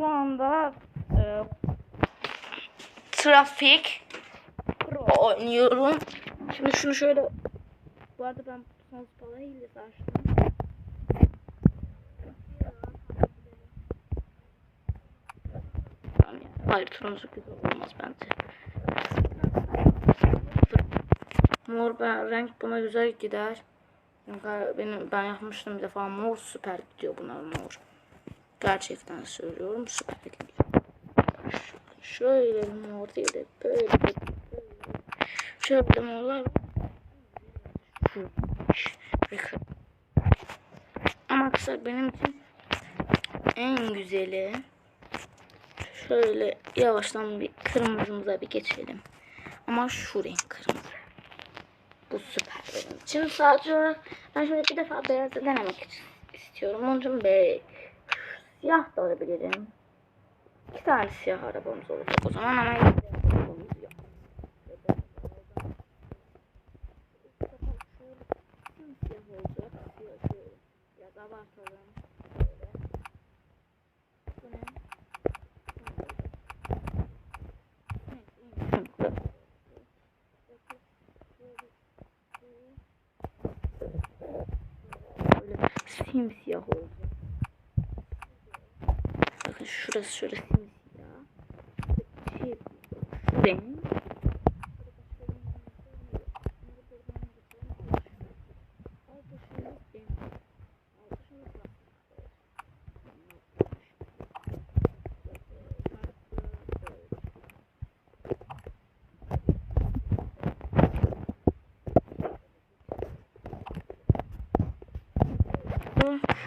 şu anda e, Trafik Pro oynuyorum. Şimdi şunu şöyle bu arada ben son spala hilesi açtım. Hayır turuncu güzel olmaz bence. Mor ben, renk buna güzel gider. Benim ben yapmıştım bir defa mor süper gidiyor buna mor. Gerçekten söylüyorum süper gidiyor. Ş- Şöyle mor değil de böyle. Şöyle morlar. Ama kısa benim için en güzeli şöyle yavaştan bir kırmızımıza bir geçelim. Ama şu renk kırmızı. Bu süper benim için. Sadece olarak ben şöyle bir defa beyaz denemek istiyorum. Onun için be siyah da alabilirim. İki tane siyah arabamız olacak o zaman ama arabamız yok. Simsiyah olacak. Bakın şurası şöyle simsiyah. Şey, benim.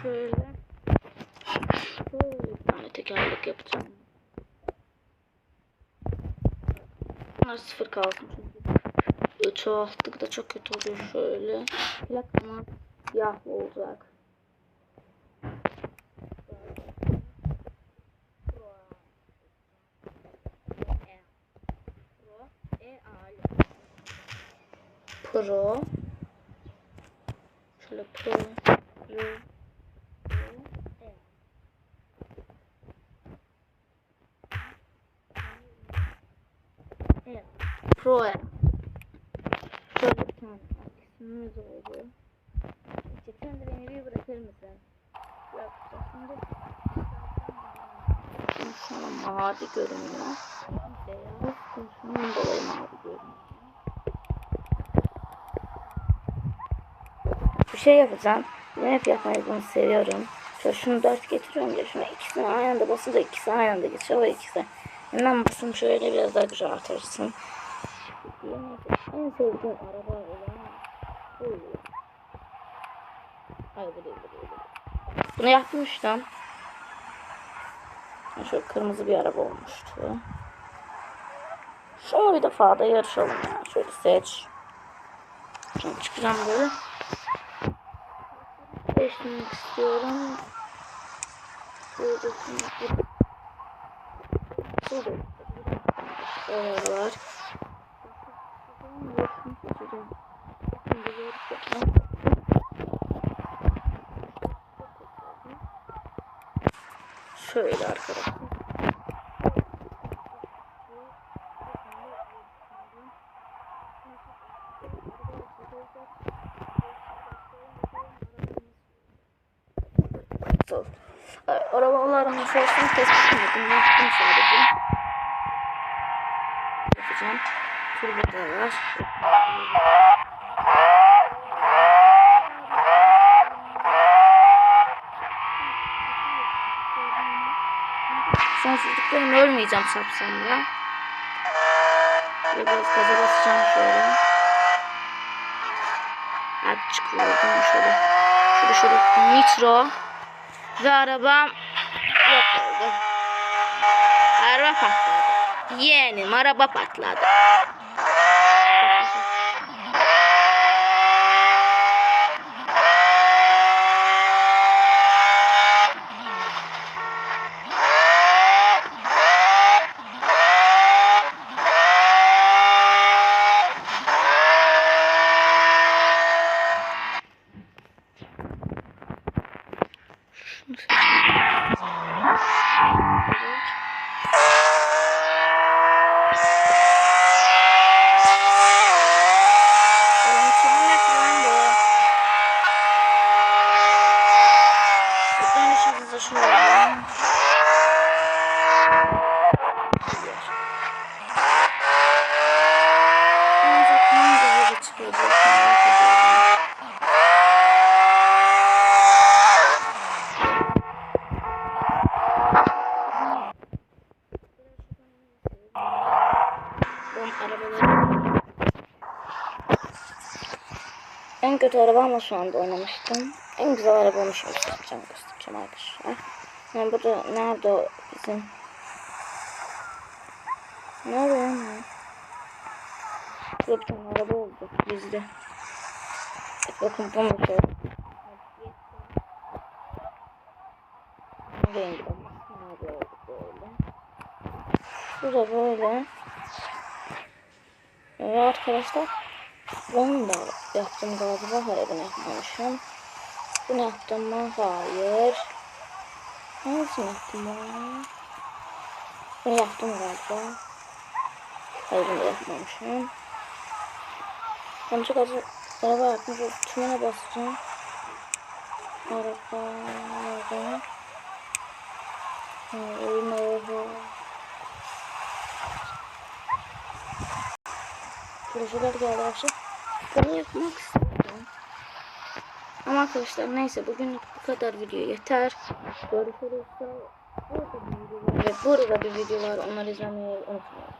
Şöyle tekerlek yapacağım. Bunlar sıfır kalsın çünkü çoğalttık da çok kötü oluyor şöyle. Plakama siyah olacak. Pro şöyle pro Evet. Pro Şöyle bir tane ismimiz oldu. İşte sen de beni bir bırakır mısın? Yok. Şimdi Şimdi şu an mavi görünüyor. Beyaz. Şunun dolayı mavi görünüyor. Bir şey yapacağım. Hep yapmayı bunu seviyorum. Şöyle şunu dört getiriyorum ya. Şuna ikisini aynı anda basınca ikisi aynı anda geçiyor. O ikisi. Hemen basın şöyle biraz daha güzel artırsın. En sevdiğim araba olan bu. Hayır bu değil bu değil. bu değil. Bunu yapmıştım. Şöyle kırmızı bir araba olmuştu. Şöyle bir defa da yarışalım ya. Şöyle seç. Şimdi çıkacağım böyle. Değiştirmek istiyorum. Şöyle şimdi. Şöyle. Şöyle arkadaşlar. Sol. Arabaların sesini tespit etmedim. Yaptım sadece. Yapacağım. Turbo da var. Sonsuzluktan ölmeyeceğim sapsam ya. Ve biraz gaza basacağım şöyle. Hadi çıkıyordum şöyle. Şöyle şöyle nitro. Ve arabam yok oldu. Araba patladı. Yeğenim araba patladı. Şunu seçeyim. Arabaları... En kötü arabamla şu anda oynamıştım. En güzel arabamı şimdi göstereceğim, göstereceğim arkadaşlar. Yani burada nerede o bizim... Nerede lan o? Burada bir tane araba oldu bizde. Evet, bakın bu şey? Rengi bak. Nerede oldu böyle. Bu da böyle. Evet arkadaşlar. Bunu da yaptım galiba. Hayır bunu yapmamışım. Bunu yaptım mı? Hayır. Hangisini yaptım ben? Bunu yaptım galiba. Hayır bunu da yapmamışım. Ben çok acı araba yapmış. Tümüne basacağım. Araba. Araba. Oyun araba. Projeler geldi arkadaşlar. Bunu yapmak istedim. Ama arkadaşlar neyse bugün bu kadar video yeter. Görüşürüz. Burada bir video var ve burada bir video var. Onları izlemeyi unutmayın.